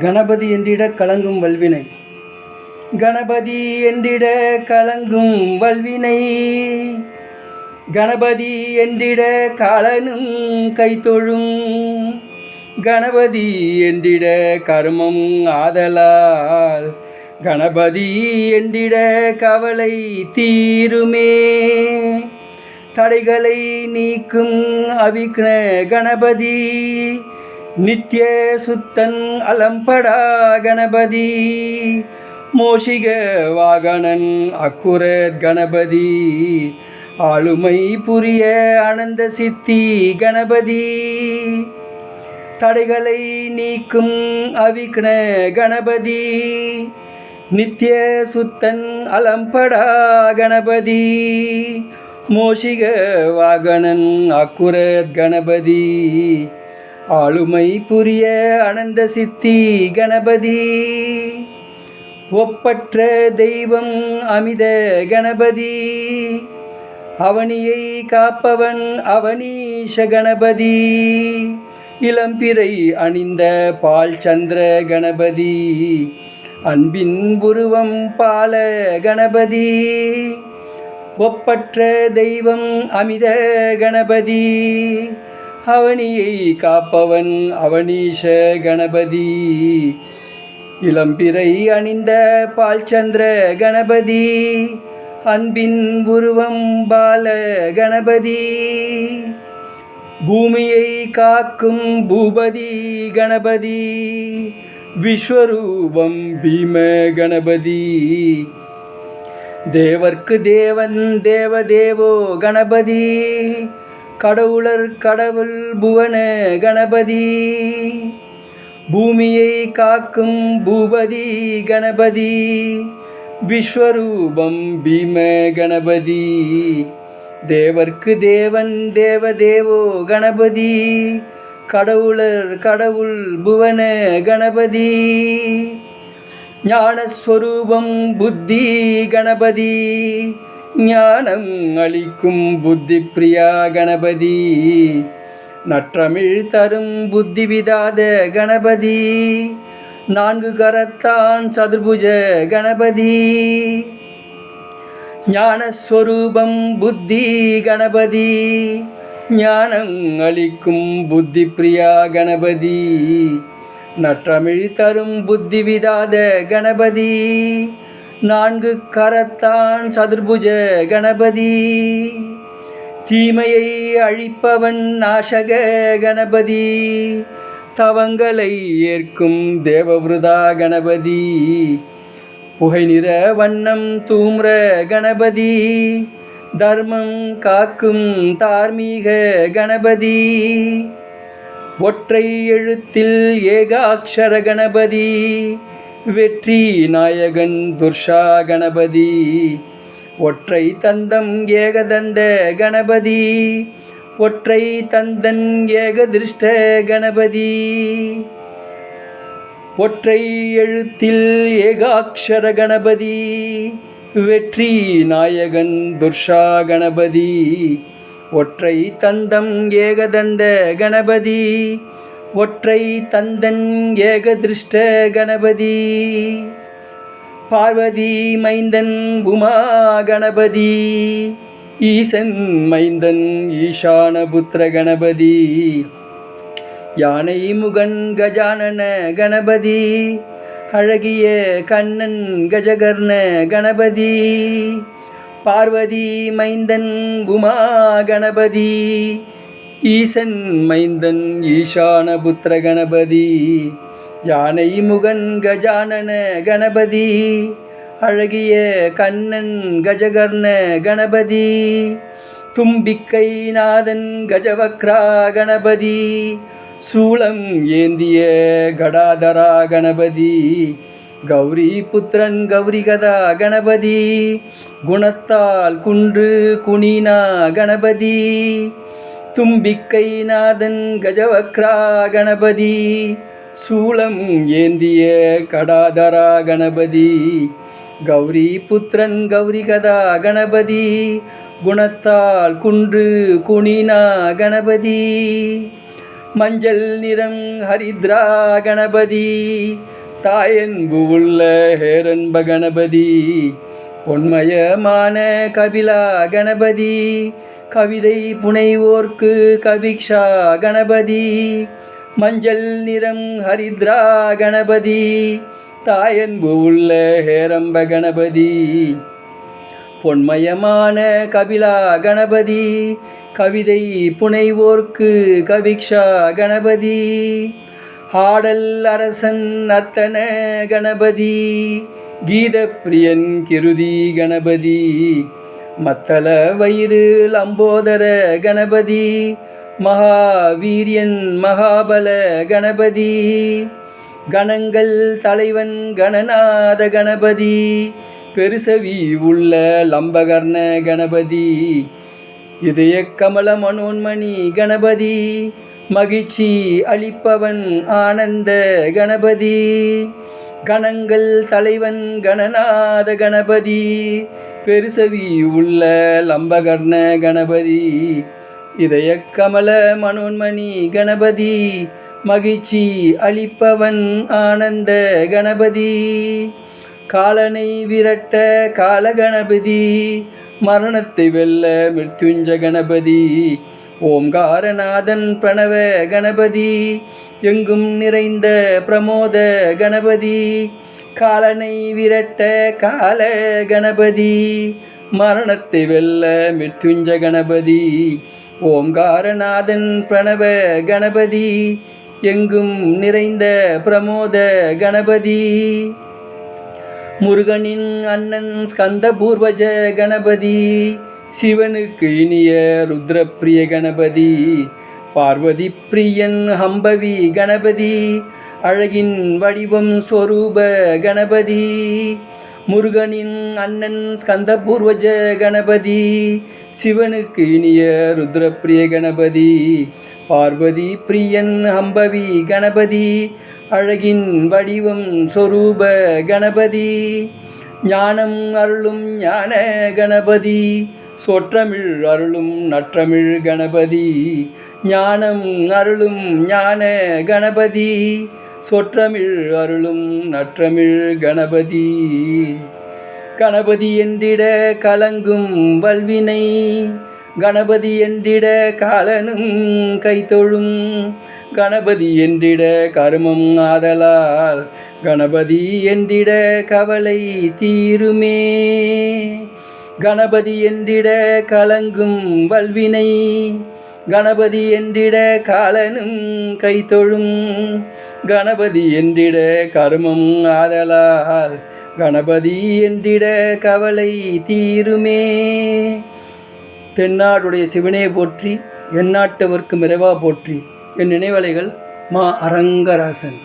கணபதி என்றிட கலங்கும் வல்வினை. கணபதி என்றிட கலங்கும் வல்வினை. கணபதி என்றிட கலனும் கைத்தொழும். கணபதி என்றிட கருமம் ஆதலால். கணபதி என்றிட கவலை தீருமே. தடைகளை நீக்கும் அவிக்ன கணபதி. நித்ய சுத்தன் அலம்படா கணபதி மோஷிக வாகனன் அக்குரத் கணபதி ஆளுமை புரிய அனந்த சித்தி கணபதி. தடைகளை நீக்கும் அவிக்ன கணபதி நித்ய சுத்தன் அலம்படா கணபதி மோஷிக வாகனன் அக்குரத் கணபதி. ஆளுமை புரிய அனந்த சித்தி கணபதி. ஒப்பற்ற தெய்வம் அமித கணபதி. அவனியை காப்பவன் அவனீஷ கணபதி. இளம்பிறை அணிந்த பால் சந்திர கணபதி. அன்பின் உருவம் பால கணபதி. ஒப்பற்ற தெய்வம் அமித கணபதி. அவனியை காப்பவன் அவனீஷ கணபதி. இளம்பிறை அணிந்த பால்சந்திர கணபதி. அன்பின் உருவம் பால கணபதி. பூமியை காக்கும் பூபதி கணபதி. விஸ்வரூபம் பீம கணபதி. தேவர்க்கு தேவன் தேவதேவோ கணபதி. கடவுளர் கடவுள் புவன கணபதி. பூமியை காக்கும் பூபதி கணபதி. விஸ்வரூபம் பீம கணபதி. தேவர்க்கு தேவன் தேவதேவோ கணபதி. கடவுளர் கடவுள் புவன கணபதி. ஞானஸ்வரூபம் புத்தி கணபதி. ஞானம் அளிக்கும் புத்தி பிரியா கணபதி. நற்றமிழ் தரும் புத்தி விதாத கணபதி. நான்கு கரத்தான் சதுர்புஜ கணபதி. ஞானஸ்வரூபம் புத்தி கணபதி. ஞானம் அளிக்கும் புத்தி பிரியா கணபதி. நற்றமிழ் தரும் புத்தி விதாத கணபதி. நான்கு கரத்தான் சதுர்புஜ கணபதி. தீமையை அழிப்பவன் நாசக கணபதி. தவங்களை ஏற்கும் தேவவிருதா கணபதி. புகை நிற வண்ணம் தூம்ர கணபதி. தர்மம் காக்கும் தார்மீக கணபதி. ஒற்றை எழுத்தில் ஏகாட்சர கணபதி. வெற்றி நாயகன் துர்ஷா கணபதி. ஒற்றை தந்தம் ஏகதந்த கணபதி. ஒற்றை தந்தன் ஏகதிருஷ்ட கணபதி. ஒற்றை எழுத்தில் ஏகாட்சர கணபதி. வெற்றி நாயகன் துர்ஷா கணபதி. ஒற்றை தந்தம் ஏகதந்த கணபதி. ஒற்றை தந்தன் ஏகதிருஷ்ட கணபதி பார்வதி மைந்தன் உமா கணபதி ஈசன் மைந்தன் ஈசானபுத்திர கணபதி யானை முகன் கஜானன கணபதி அழகிய கண்ணன் கஜகர்ண கணபதி பார்வதி மைந்தன் உமா கணபதி ஈசன் மைந்தன் ஈசான புத்திர கணபதி யானை முகன் கஜானன கணபதி அழகிய கண்ணன் கஜகர்ண கணபதி தும்பிக்கை நாதன் கஜவக்ரா கணபதி சூளம் ஏந்திய கடாதரா கணபதி கௌரி புத்திரன் கௌரிகதா கணபதி குணத்தால் குன்று குனினா கணபதி தும்பிக்கை நாதன் கஜவக்ரா கணபதி. சூளம் ஏந்திய கடாதரா கணபதி. கௌரி புத்திரன் கௌரி கதா கணபதி. குணத்தால் குன்று குனினா கணபதி. மஞ்சள் நிறம் ஹரித்ரா கணபதி. தாயன்பு உள்ள ஹேரன்ப கணபதி. பொன்மயமான கபிலா கணபதி. கவிதை புனைவோர்க்கு கவிக்ஷா கணபதி. மஞ்சள் நிறம் ஹரித்ரா கணபதி. தாயன்பு உள்ள ஹேரம்ப கணபதி. பொன்மயமான கபிலா கணபதி. கவிதை புனைவோர்க்கு கவிக்ஷா கணபதி. ஆடல் அரசன் நர்த்தன கணபதி. கீதப்பிரியன் கிருதி கணபதி. மத்தள வயிறு லம்போதர கணபதி மகாவீரியன் மகாபல கணபதி கணங்கள் தலைவன் கணநாத கணபதி பெருசவி உள்ள லம்பகர்ண கணபதி இதய கமல மனோன்மணி கணபதி மகிழ்ச்சி அளிப்பவன் ஆனந்த கணபதி. கணங்கள் தலைவன் கணநாத கணபதி பெருசவி உள்ள லம்பகர்ண கணபதி இதய கமல மனோன்மணி கணபதி மகிழ்ச்சி அளிப்பவன் ஆனந்த கணபதி காலனை விரட்ட காலகணபதி மரணத்தை வெல்ல மிருத்யுஞ்ச கணபதி ஓம்காரநாதன் பிரணவ கணபதி எங்கும் நிறைந்த பிரமோத கணபதி காலனை விரட்ட கால கணபதி மரணத்தை வெல்ல மிருத்யுஞ்ச கணபதி ஓம்காரநாதன் பிரணவ கணபதி எங்கும் நிறைந்த பிரமோத கணபதி. முருகனின் அண்ணன் ஸ்கந்த பூர்வஜ கணபதி சிவனுக்கு இனிய ருத்ரப்பிரிய கணபதி பார்வதி பிரியன் ஹம்பவி கணபதி அழகின் வடிவம் ஸ்வரூப கணபதி முருகனின் அண்ணன் ஸ்கந்த பூர்வஜ கணபதி சிவனுக்கு இனிய ருத்ரப்பிரிய கணபதி பார்வதி பிரியன் ஹம்பவி கணபதி அழகின் வடிவம் ஸ்வரூப கணபதி ஞானம் அருளும் ஞான கணபதி சொற்றமிழ் அருளும் நற்றமிழ் கணபதி ஞானம் அருளும் ஞான கணபதி சொற்றமிழ் அருளும் நற்றமிழ் கணபதி. கணபதி என்றிட கலங்கும் வல்வினை கணபதி என்றிட காலனும் கைத்தொழும் கணபதி என்றிட கருமம் ஆதலால் கணபதி என்றிட கவலை தீருமே. கணபதி என்றிட கலங்கும் வல்வினை கணபதி என்றிட காலனும் கைத்தொழும். கணபதி என்றிட கருமம் ஆதலால் கணபதி என்றிட கவலை தீருமே. தென்னாடுடைய சிவனே போற்றி எந்நாட்டவர்க்கு மிரவா போற்றி. என் நினைவலைகள் மா அரங்கராசன்.